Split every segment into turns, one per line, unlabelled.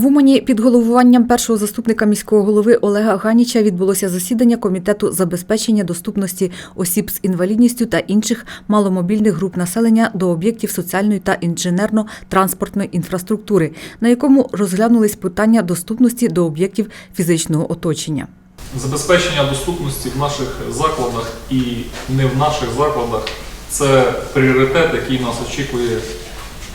В Умані під головуванням першого заступника міського голови Олега Ганіча відбулося засідання комітету забезпечення доступності осіб з інвалідністю та інших маломобільних груп населення до об'єктів соціальної та інженерно-транспортної інфраструктури, на якому розглянулись питання доступності до об'єктів фізичного оточення.
Забезпечення доступності в наших закладах і не в наших закладах це пріоритет, який нас очікує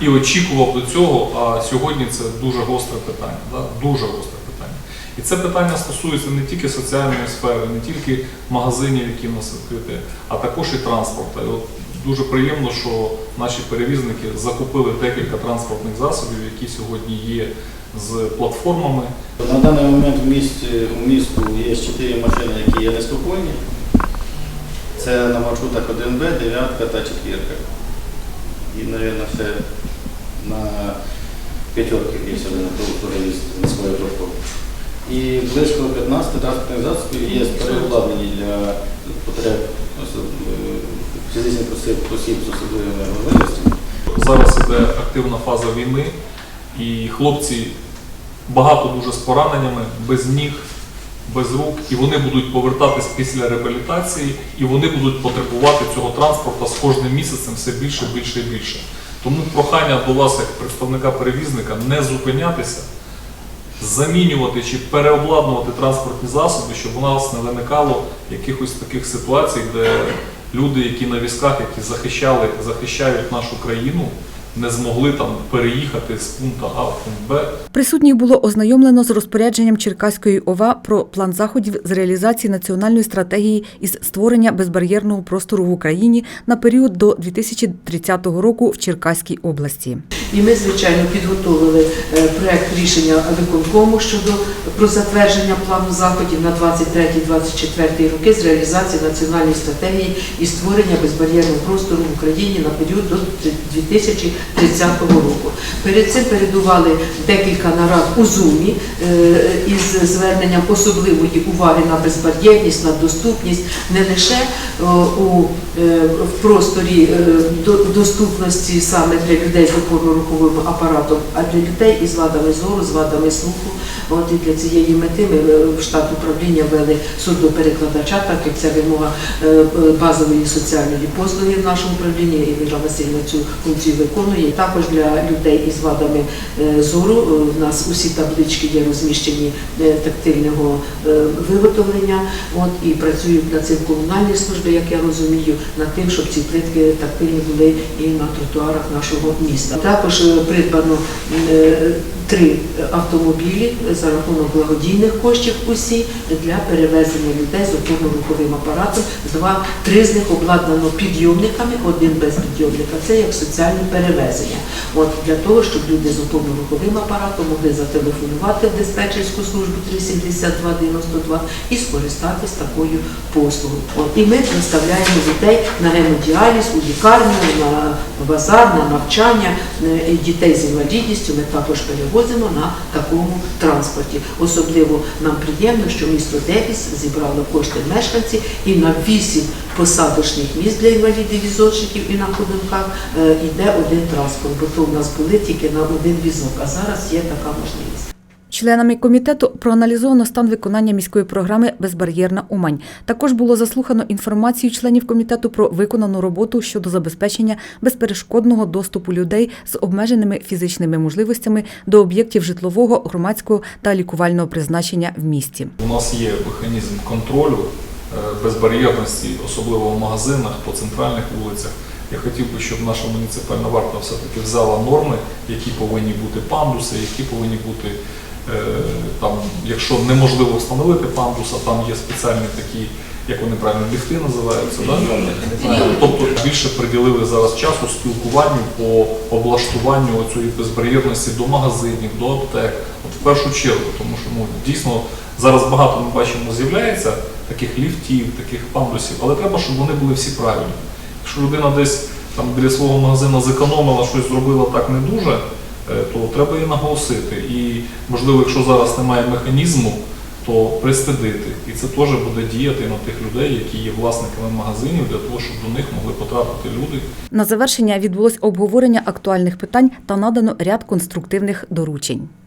і очікував до цього, а сьогодні це дуже гостре питання. Да? Дуже гостре питання. І це питання стосується не тільки соціальної сфери, не тільки магазинів, які в нас відкриті, а також і транспорту. І от дуже приємно, що наші перевізники закупили декілька транспортних засобів, які сьогодні є з платформами,
На даний момент в місті у місту є чотири машини, які є неспокійні. Це на маршрутах 1Б, 9 та 4. І, мабуть, ще на п'ятерки є сюди на туризм на свою платформу. І близько 15 транспортних засобів є переобладнані для потреб е, фізичних осіб, осіб з особливими можливостями.
Зараз іде активна фаза війни, і хлопці багато дуже з пораненнями, без ніг, без рук, і вони будуть повертатись після реабілітації, і вони будуть потребувати цього транспорту з кожним місяцем все більше, більше і більше. Тому прохання до вас, як представника перевізника, не зупинятися, замінювати чи переобладнувати транспортні засоби, щоб у нас не виникало якихось таких ситуацій, де люди, які на візках, які захищали, захищають нашу країну, не змогли там переїхати з пункту А в пункт Б.
Присутніх було ознайомлено з розпорядженням Черкаської ОВА про план заходів з реалізації національної стратегії із створення безбар'єрного простору в Україні на період до 2030 року в Черкаській області.
І ми, звичайно, підготовили е, проект рішення виконкому щодо про затвердження плану заходів на 23-24 роки з реалізації національної стратегії і створення безбар'єрного простору в Україні на період до 2030 року. Перед цим передували декілька нарад у Зумі е, із зверненням особливої уваги на безбар'єрність, на доступність не лише у е, в просторі е, доступності саме для людей з опорно-руховим апаратом, а для людей із вадами зору, з вадами слуху. От і для цієї мети ми е, в штат управління ввели судоперекладача, так як це вимога е, е, базової соціальної послуги в нашому управлінні. І Віра Васильівна цю функцію виконує. І Також для людей із вадами е, зору У в нас усі таблички є розміщені е, тактильного е, виготовлення. От і працюють над цим комунальні служби, як я розумію, над тим, щоб ці плитки тактильні були і на тротуарах нашого міста. Також е, придбано е, три автомобілі за рахунок благодійних коштів усі для перевезення людей з опорно-руховим апаратом. Два три з них обладнано підйомниками, один без підйомника. Це як соціальне перевезення. От для того, щоб люди з опорно-руховим апаратом могли зателефонувати в диспетчерську службу 37292 і скористатись такою послугою. От і ми представляємо дітей на гемодіаліз у лікарню, на базар, на навчання е, дітей з інвалідністю. Ми також перевозимо на такому транспорті. Особливо нам приємно, що місто Девіс зібрало кошти мешканці і на вісім посадочних місць для інвалідів візочників і на ходунках е, йде один транспорт, бо то в нас були тільки на один візок, а зараз є така можливість.
Членами комітету проаналізовано стан виконання міської програми Безбар'єрна Умань. Також було заслухано інформацію членів комітету про виконану роботу щодо забезпечення безперешкодного доступу людей з обмеженими фізичними можливостями до об'єктів житлового, громадського та лікувального призначення в місті.
У нас є механізм контролю е, безбар'єрності, особливо в магазинах, по центральних вулицях. Я хотів би, щоб наша муніципальна варта все-таки взяла норми, які повинні бути пандуси, які повинні бути там, якщо неможливо встановити пандус, а там є спеціальні такі, як вони правильно, ліфти називаються. Да? Тобто більше приділили зараз часу спілкуванню по облаштуванню цієї безбар'єрності до магазинів, до аптек. От в першу чергу, тому що ну, дійсно зараз багато ми бачимо з'являється таких ліфтів, таких пандусів, але треба, щоб вони були всі правильні. Якщо людина десь там біля свого магазину зекономила, щось зробила так не дуже, е, то треба її наголосити. І можливо, якщо зараз немає механізму, то пристидити. І це теж буде діяти на тих людей, які є власниками магазинів, для того, щоб до них могли потрапити люди.
На завершення відбулось обговорення актуальних питань та надано ряд конструктивних доручень.